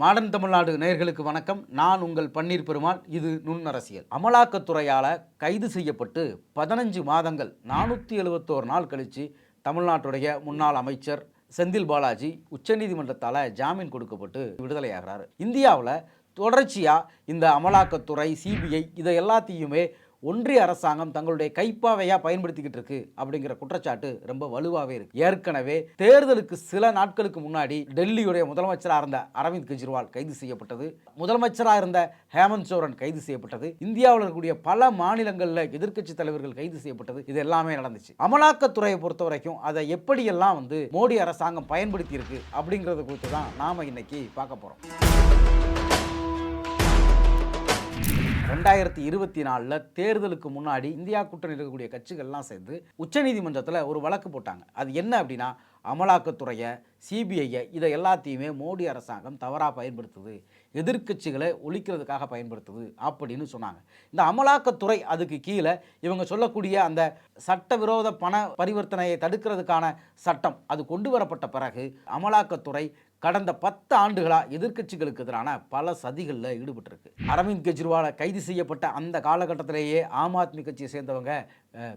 Modern Tamil Nadu நேயர்களுக்கு வணக்கம். நான் உங்கள் பன்னீர் பெருமாள். இது நுண்ணரசியல். அமலாக்கத்துறையால் கைது செய்யப்பட்டு பதினஞ்சு மாதங்கள் நானூற்றி எழுபத்தோரு நாள் கழித்து தமிழ்நாட்டுடைய முன்னாள் அமைச்சர் செந்தில் பாலாஜி உச்சநீதிமன்றத்தால் ஜாமீன் கொடுக்கப்பட்டு விடுதலையாகிறாரு. இந்தியாவில் தொடர்ச்சியாக இந்த அமலாக்கத்துறை சிபிஐ இதை எல்லாத்தையுமே ஒன்றிய அரசாங்கம் தங்களுடைய கைப்பாவையாக பயன்படுத்திக்கிட்டு இருக்கு அப்படிங்கிற குற்றச்சாட்டு ரொம்ப வலுவாகவே இருக்கு. ஏற்கனவே தேர்தலுக்கு சில நாட்களுக்கு முன்னாடி டெல்லியுடைய முதலமைச்சராக இருந்த அரவிந்த் கெஜ்ரிவால் கைது செய்யப்பட்டது. முதலமைச்சராக இருந்த ஹேமந்த் சோரன் கைது செய்யப்பட்டது. இந்தியாவில் இருக்கக்கூடிய பல மாநிலங்களில் எதிர்க்கட்சி தலைவர்கள் கைது செய்யப்பட்டது. இது எல்லாமே நடந்துச்சு. அமலாக்கத்துறையை பொறுத்த வரைக்கும் அதை எப்படியெல்லாம் வந்து மோடி அரசாங்கம் பயன்படுத்தி இருக்கு அப்படிங்கிறது குறித்து தான் நாம இன்னைக்கு பார்க்க போறோம். ரெண்டாயிரத்தி இருபத்தி நாலில் தேர்தலுக்கு முன்னாடி இந்தியா கூட்டணி இருக்கக்கூடிய கட்சிகள்லாம் சேர்ந்து உச்சநீதிமன்றத்தில் ஒரு வழக்கு போட்டாங்க. அது என்ன அப்படின்னா அமலாக்கத்துறையை சிபிஐயை இதை எல்லாத்தையுமே மோடி அரசாங்கம் தவறாக பயன்படுத்துது. எதிர்க்கட்சிகளை ஒழிக்கிறதுக்காக பயன்படுத்துது அப்படின்னு சொன்னாங்க. இந்த அமலாக்கத்துறை அதுக்கு கீழே இவங்க சொல்லக்கூடிய அந்த சட்டவிரோத பண பரிவர்த்தனையை தடுக்கிறதுக்கான சட்டம் அது கொண்டு வரப்பட்ட பிறகு அமலாக்கத்துறை கடந்த பத்து ஆண்டுகளாக எதிர்க்கட்சிகளுக்கு எதிரான பல சதிகளில் ஈடுபட்டிருக்கு. அரவிந்த் கெஜ்ரிவாலை கைது செய்யப்பட்ட அந்த காலகட்டத்திலேயே ஆம் ஆத்மி கட்சியை சேர்ந்தவங்க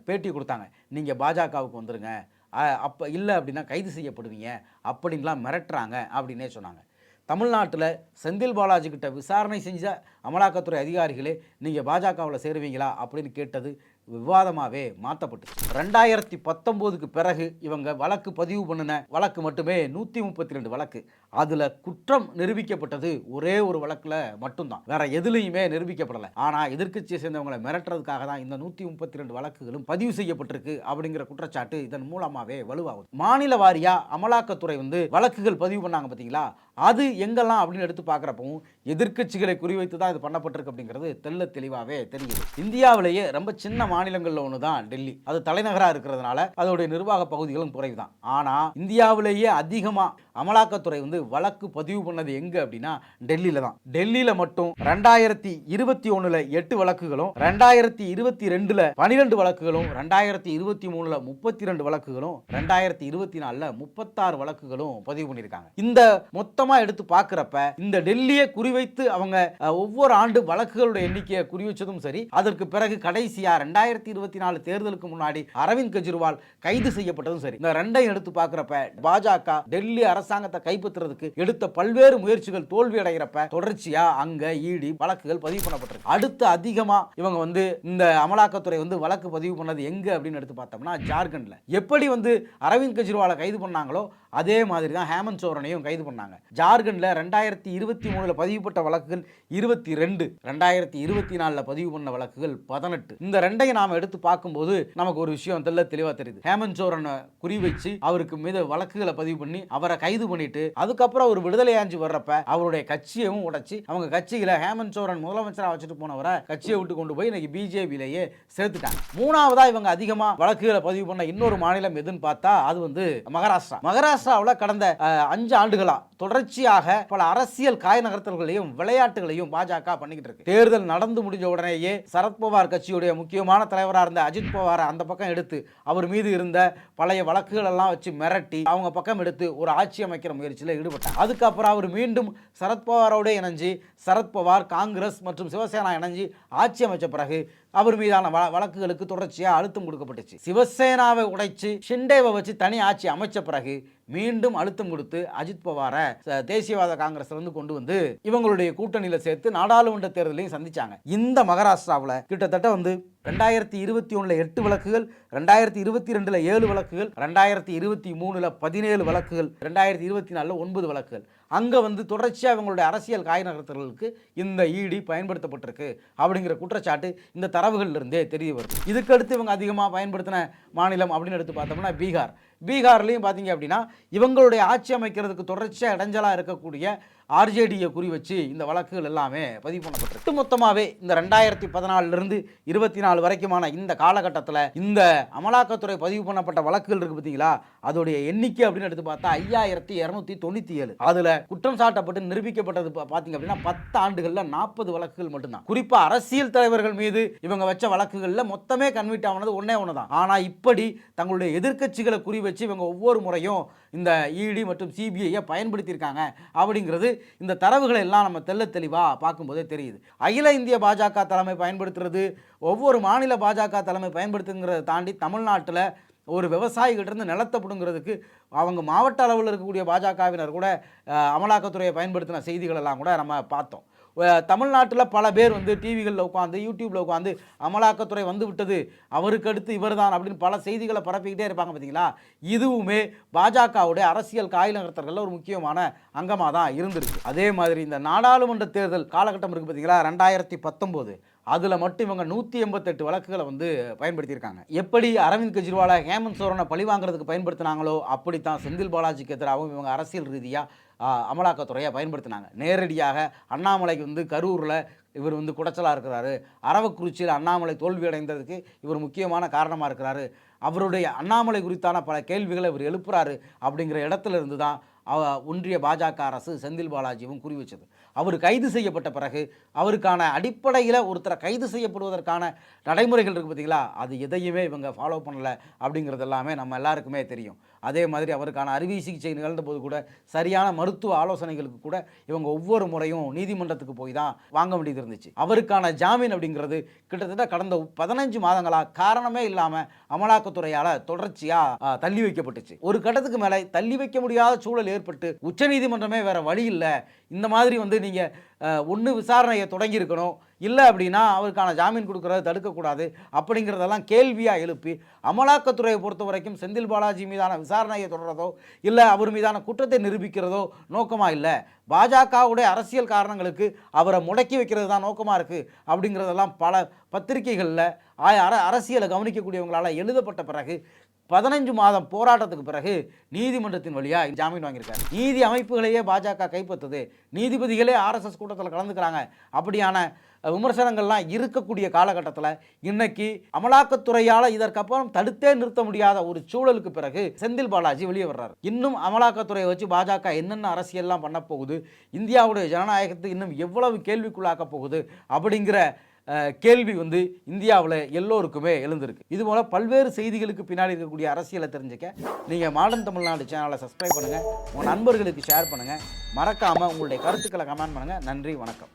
பேட்டி கொடுத்தாங்க. நீங்கள் பாஜகவுக்கு வந்துடுங்க அப்போ இல்லை அப்படின்னா கைது செய்யப்படுவீங்க. அப்படின்லாம் மிரட்டுறாங்க அப்படின்னே சொன்னாங்க. தமிழ்நாட்டில் செந்தில் பாலாஜி கிட்ட விசாரணை செஞ்ச அமலாக்கத்துறை அதிகாரிகளே நீங்கள் பாஜகவில் சேருவீங்களா அப்படின்னு கேட்டது விவாதமாகவே மாற்றப்பட்டு ரெண்டாயிரத்தி பத்தொம்போதுக்கு பிறகு இவங்க வழக்கு பதிவு பண்ணின வழக்கு மட்டுமே நூற்றி முப்பத்தி ரெண்டு வழக்கு. அதில் குற்றம் நிரூபிக்கப்பட்டது ஒரே ஒரு வழக்கில் மட்டும்தான். வேற எதுலேயுமே நிரூபிக்கப்படலை. ஆனால் எதிர்க்கட்சியை சேர்ந்தவங்களை மிரட்டுறதுக்காக தான் இந்த நூற்றி முப்பத்தி ரெண்டு வழக்குகளும் பதிவு செய்யப்பட்டிருக்கு அப்படிங்கிற குற்றச்சாட்டு இதன் மூலமாகவே வலுவாகுது. மாநில வாரியாக அமலாக்கத்துறை வந்து வழக்குகள் பதிவு பண்ணாங்க பார்த்தீங்களா அது எங்கெல்லாம் அப்படின்னு எடுத்து பார்க்குறப்பவும் எதிர்க்கட்சிகளை குறிவைத்து தான் இது பண்ணப்பட்டிருக்கு அப்படிங்கிறது தெல்ல தெளிவாகவே தெரியுது. இந்தியாவிலேயே ரொம்ப சின்ன மாநிலங்களில் ஒன்று தான் டெல்லி. அது தலைநகராக இருக்கிறதுனால அதோடைய நிர்வாக பகுதிகளும் குறைவு தான் ஆனால் இந்தியாவிலேயே அதிகமாக அமலாக்கத்துறை வந்து வழக்கு பதிவு பண்ணது எங்க அப்படின்னா டெல்லியில தான். டெல்லியில மட்டும் ரெண்டாயிரத்தி இருபத்தி ஒண்ணுல எட்டு வழக்குகளும் ரெண்டாயிரத்தி இருபத்தி ரெண்டுல பனிரெண்டு வழக்குகளும் ரெண்டாயிரத்தி இருபத்தி மூணுல முப்பத்தி ரெண்டு வழக்குகளும் ரெண்டாயிரத்தி இருபத்தி நாலுல முப்பத்தாறு வழக்குகளும் பதிவு பண்ணியிருக்காங்க. இந்த மொத்தமா எடுத்து பார்க்குறப்ப இந்த டெல்லியை குறிவைத்து அவங்க ஒவ்வொரு ஆண்டு வழக்குகளுடைய எண்ணிக்கையை குறிவச்சதும் சரி அதற்கு பிறகு கடைசியா ரெண்டாயிரத்தி இருபத்தி நாலு தேர்தலுக்கு முன்னாடி அரவிந்த் கெஜ்ரிவால் கைது செய்யப்பட்டதும் சரி. இந்த ரெண்டையும் எடுத்து பார்க்குறப்ப பாஜக டெல்லி அரசாங்கத்தை கைப்பற்றுறதுக்கு எடுத்த பல்வேறு முயற்சிகள் தோல்வி அடைகிறப்ப தொடர்ச்சியா அங்க இடி வழக்குகள் பதிவு பண்ணப்பட்டிருக்கு. அடுத்து அதிகமா இவங்க வந்து இந்த அமலாக்கத்துறை வந்து வழக்கு பதிவு பண்ணது எங்க அப்படின்னு எடுத்து பார்த்தோம்னா ஜார்க்கண்ட்ல. எப்படி வந்து அரவிந்த் கெஜ்ரிவாலை கைது பண்ணாங்களோ அதே மாதிரி தான் ஹேமந்த் சோரனையும் கைது பண்ணாங்க. ஜார்க்கண்டில் ரெண்டாயிரத்தி இருபத்தி மூணில் பதிவுப்பட்ட வழக்குகள் இருபத்தி ரெண்டு. ரெண்டாயிரத்தி இருபத்தி நாலில் பதிவு பண்ண வழக்குகள் பதினெட்டு. இந்த ரெண்டையும் நாம் எடுத்து பார்க்கும்போது நமக்கு ஒரு விஷயம் தெல்ல தெளிவாக தெரியுது. ஹேமந்த் சோரனை குறி வச்சு அவருக்கு மீது வழக்குகளை பதிவு பண்ணி அவரை கைது பண்ணிட்டு அதுக்கப்புறம் அவர் விடுதலை ஆஞ்சு வர்றப்ப அவருடைய கட்சியையும் உடைச்சி அவங்க கட்சியில் ஹேமந்த் சோரன் முதலமைச்சராக வச்சுட்டு போனவரை கட்சியை விட்டு கொண்டு போய் இன்னைக்கு பிஜேபியிலேயே சேர்த்துட்டாங்க மூணாவதாக இவங்க அதிகமாக வழக்குகளை பதிவு பண்ண இன்னொரு மாநிலம் எதுன்னு பார்த்தா அது வந்து மகாராஷ்டிரா. மகாராஷ்டிராவில் கடந்த அஞ்சு ஆண்டுகளாக தொடர் தொடர்ச்சியாக பல அரசியல் காய நகர்த்தல்களையும் விளையாட்டுகளையும் பாஜக பண்ணிக்கிட்டு இருக்கு. தேர்தல் நடந்து முடிஞ்ச உடனேயே சரத்பவார் கட்சியுடைய முக்கியமான தலைவராக இருந்த அஜித் பவாரை அந்த பக்கம் எடுத்து அவர் மீது இருந்த பழைய வழக்குகள் எல்லாம் வச்சு மிரட்டி அவங்க பக்கம் எடுத்து ஒரு ஆட்சி அமைக்கிற முயற்சியில் ஈடுபட்டார். அதுக்கப்புறம் அவர் மீண்டும் சரத்பவாரோட இணைஞ்சு சரத்பவார் காங்கிரஸ் மற்றும் சிவசேனா இணைஞ்சு ஆட்சி அமைச்ச பிறகு அவர் மீதான வ வழக்குகளுக்கு தொடர்ச்சியாக அழுத்தம் கொடுக்கப்பட்டுச்சு. சிவசேனாவை உடைச்சு ஷிண்டேவை வச்சு தனி ஆட்சி அமைச்ச பிறகு மீண்டும் அழுத்தம் கொடுத்து அஜித் பவாரை ச- தேசியவாத காங்கிரஸ்ல இருந்து கொண்டு வந்து இவங்களுடைய கூட்டணியில சேர்த்து நாடாளுமன்ற தேர்தலையும் சந்திச்சாங்க. இந்த மகாராஷ்டிராவில் கிட்டத்தட்ட வந்து ரெண்டாயிரத்தி இருபத்தி ஒன்றில் எட்டு வழக்குகள் ரெண்டாயிரத்தி இருபத்தி ரெண்டில் ஏழு வழக்குகள் ரெண்டாயிரத்தி இருபத்தி மூணில் பதினேழு வழக்குகள் ரெண்டாயிரத்தி இருபத்தி நாலில் ஒன்பது வழக்குகள். அங்கே வந்து தொடர்ச்சியாக இவங்களுடைய அரசியல் காய் நகர்த்தல்களுக்கு இந்த இடி பயன்படுத்தப்பட்டிருக்கு அப்படிங்கிற குற்றச்சாட்டு இந்த தரவுகளிலிருந்தே தெரிய வருது. இதுக்கடுத்து இவங்க அதிகமாக பயன்படுத்தின மாநிலம் அப்படின்னு எடுத்து பார்த்தோம்னா பீகார். பீகார்லேயும் பார்த்தீங்க அப்படின்னா இவங்களுடைய ஆட்சி அமைக்கிறதுக்கு தொடர்ச்சியாக இடைஞ்சலாக இருக்கக்கூடிய ஆர்ஜேடியை குறி வச்சு இந்த வழக்குகள் எல்லாமே பதிவு பண்ணப்பட்டிருக்கு. மொத்தமாகவே இந்த ரெண்டாயிரத்தி பதினாலிருந்து இருபத்தி நாலு வரைக்குமான இந்த காலகட்டத்தில் இந்த அமலாக்கத்துறை பதிவு பண்ணப்பட்ட வழக்குகள் இருக்கு பார்த்தீங்களா அதோடைய எண்ணிக்கை அப்படின்னு எடுத்து பார்த்தா ஐயாயிரத்தி இரநூத்தி தொண்ணூற்றி ஏழு அதில் குற்றம் சாட்டப்பட்டு நிரூபிக்கப்பட்டது பார்த்தீங்க அப்படின்னா பத்து ஆண்டுகளில் நாற்பது வழக்குகள் மட்டும்தான். குறிப்பாக அரசியல் தலைவர்கள் மீது இவங்க வச்ச வழக்குகளில் மொத்தமே கன்வீட் ஆனது ஒன்றே ஒன்று தான் ஆனால் இப்படி தங்களுடைய எதிர்க்கட்சிகளை குறி வச்சு இவங்க ஒவ்வொரு முறையும் இந்த இடி மற்றும் சிபிஐயை பயன்படுத்தியிருக்காங்க அப்படிங்கிறது இந்த தரவுகளை எல்லாம் நம்ம தெள்ள தெளிவாக பார்க்கும்போதே தெரியுது. அகில இந்திய பாஜக தலைமை பயன்படுத்துறது ஒவ்வொரு மாநில பாஜக தலைமை பயன்படுத்துங்கிறத தாண்டி தமிழ்நாட்டில் ஒரு விவசாயிகிட்டேருந்து நிலத்தப்படுங்கிறதுக்கு நிலத்தை பிடுங்கிறதுக்கு அவங்க மாவட்ட அளவில் இருக்கக்கூடிய பாஜகவினர் கூட அமலாக்கத்துறையை பயன்படுத்தின செய்திகளெல்லாம் கூட நம்ம பார்த்தோம். தமிழ்நாட்டில் பல பேர் வந்து டிவிகளில் உட்காந்து யூடியூப்பில் உட்காந்து அமலாக்கத்துறை வந்து விட்டது அவருக்கு அடுத்து இவர்தான் அப்படின்னு பல செய்திகளை பரப்பிக்கிட்டே இருப்பாங்க பார்த்தீங்களா இதுவுமே பாஜகவுடைய அரசியல் காயங்கர்த்தர்களில் ஒரு முக்கியமான அங்கமாக தான் இருந்திருக்கு. அதே மாதிரி இந்த நாடாளுமன்ற தேர்தல் காலகட்டம் இருக்குது பார்த்தீங்களா ரெண்டாயிரத்தி பத்தொம்போது. அதில் மட்டும் இவங்க நூற்றி எண்பத்தெட்டு வழக்குகளை வந்து பயன்படுத்தியிருக்காங்க. எப்படி அரவிந்த் கெஜ்ரிவாலை ஹேமந்த் சோரனை பழி வாங்குறதுக்கு பயன்படுத்தினாங்களோ அப்படித்தான் செந்தில் பாலாஜிக்கு எதிராகவும் இவங்க அரசியல் ரீதியாக அமலாக்கத்துறையை பயன்படுத்தினாங்க. நேரடியாக அண்ணாமலைக்கு வந்து கரூரில் இவர் வந்து குடைச்சலாக இருக்கிறாரு. அரவக்குறிச்சியில் அண்ணாமலை தோல்வி அடைந்ததுக்கு இவர் முக்கியமான காரணமாக இருக்கிறாரு. அவருடைய அண்ணாமலை குறித்தான பல கேள்விகளை இவர் எழுப்புறாரு அப்படிங்கிற இடத்துல இருந்து தான் ஒன்றிய பாஜக அரசு செந்தில் பாலாஜியும் குறி வச்சது. அவர் கைது செய்யப்பட்ட பிறகு அவருக்கான அடிப்படையில் ஒருத்தரை கைது செய்யப்படுவதற்கான நடைமுறைகள் இருக்குது பார்த்தீங்களா அது எதையுமே இவங்க ஃபாலோ பண்ணலை அப்படிங்கிறது எல்லாமே நம்ம எல்லாருக்குமே தெரியும். அதே மாதிரி அவருக்கான அறுவை சிகிச்சை நிகழ்ந்த போது கூட சரியான மருத்துவ ஆலோசனைகளுக்கு கூட இவங்க ஒவ்வொரு முறையும் நீதிமன்றத்துக்கு போய் தான் வாங்க வேண்டியது இருந்துச்சு. அவருக்கான ஜாமீன் அப்படிங்கிறது கிட்டத்தட்ட கடந்த பதினஞ்சு மாதங்களாக காரணமே இல்லாமல் அமலாக்கத்துறையால் தொடர்ச்சியாக தள்ளி வைக்கப்பட்டுச்சு. ஒரு கட்டத்துக்கு மேலே தள்ளி வைக்க முடியாத சூழல் ஏற்பட்டு உச்சநீதிமன்றமே வேறு வழி இல்லை. இந்த மாதிரி வந்து நீங்கள் ஒன்று விசாரணையை தொடங்கியிருக்கணும். இல்லை அப்படின்னா அவருக்கான ஜாமீன் கொடுக்கறத தடுக்கக்கூடாது அப்படிங்கிறதெல்லாம் கேள்வியாக எழுப்பி அமலாக்கத்துறையை பொறுத்த வரைக்கும் செந்தில் பாலாஜி மீதான விசாரணையை தொடர்றதோ இல்லை அவர் மீதான குற்றத்தை நிரூபிக்கிறதோ நோக்கமாக இல்லை. பாஜகவுடைய அரசியல் காரணங்களுக்கு அவரை முடக்கி வைக்கிறது தான் நோக்கமாக இருக்குது அப்படிங்கிறதெல்லாம் பல பத்திரிகைகளில் அரசியலை கவனிக்கக்கூடியவங்களால் எழுதப்பட்ட பிறகு பதினஞ்சு மாதம் போராட்டத்துக்கு பிறகு நீதிமன்றத்தின் வழியாக ஜாமீன் வாங்கியிருக்காரு. நீதி அமைப்புகளையே பாஜக கைப்பற்றுது. நீதிபதிகளே ஆர்எஸ்எஸ் கூட்டத்தில் கலந்துக்கிறாங்க. அப்படியான விமர்சனங்கள்லாம் இருக்கக்கூடிய காலகட்டத்தில் இன்னைக்கு அமலாக்கத்துறையால் இதற்கப்புறம் தடுத்தே நிறுத்த முடியாத ஒரு சூழலுக்கு பிறகு செந்தில் பாலாஜி வெளியே வர்றாரு. இன்னும் அமலாக்கத்துறையை வச்சு பாஜக என்னென்ன அரசியல்லாம் பண்ண போகுது? இந்தியாவுடைய ஜனநாயகத்தை இன்னும் எவ்வளவு கேள்விக்குள்ளாக்க போகுது? அப்படிங்கிற கேள்வி வந்து இந்தியாவில் எல்லோருக்குமே எழுந்திருக்கு. இது போல பல்வேறு செய்திகளுக்கு பின்னாடி இருக்கக்கூடிய அரசியலை தெரிஞ்சுக்க நீங்கள் மாடர்ன் தமிழ்நாடு சேனலை சப்ஸ்கிரைப் பண்ணுங்கள் உங்கள் நண்பர்களுக்கு ஷேர் பண்ணுங்கள் மறக்காமல் உங்களுடைய கருத்துக்களை கமெண்ட் பண்ணுங்கள் நன்றி வணக்கம்.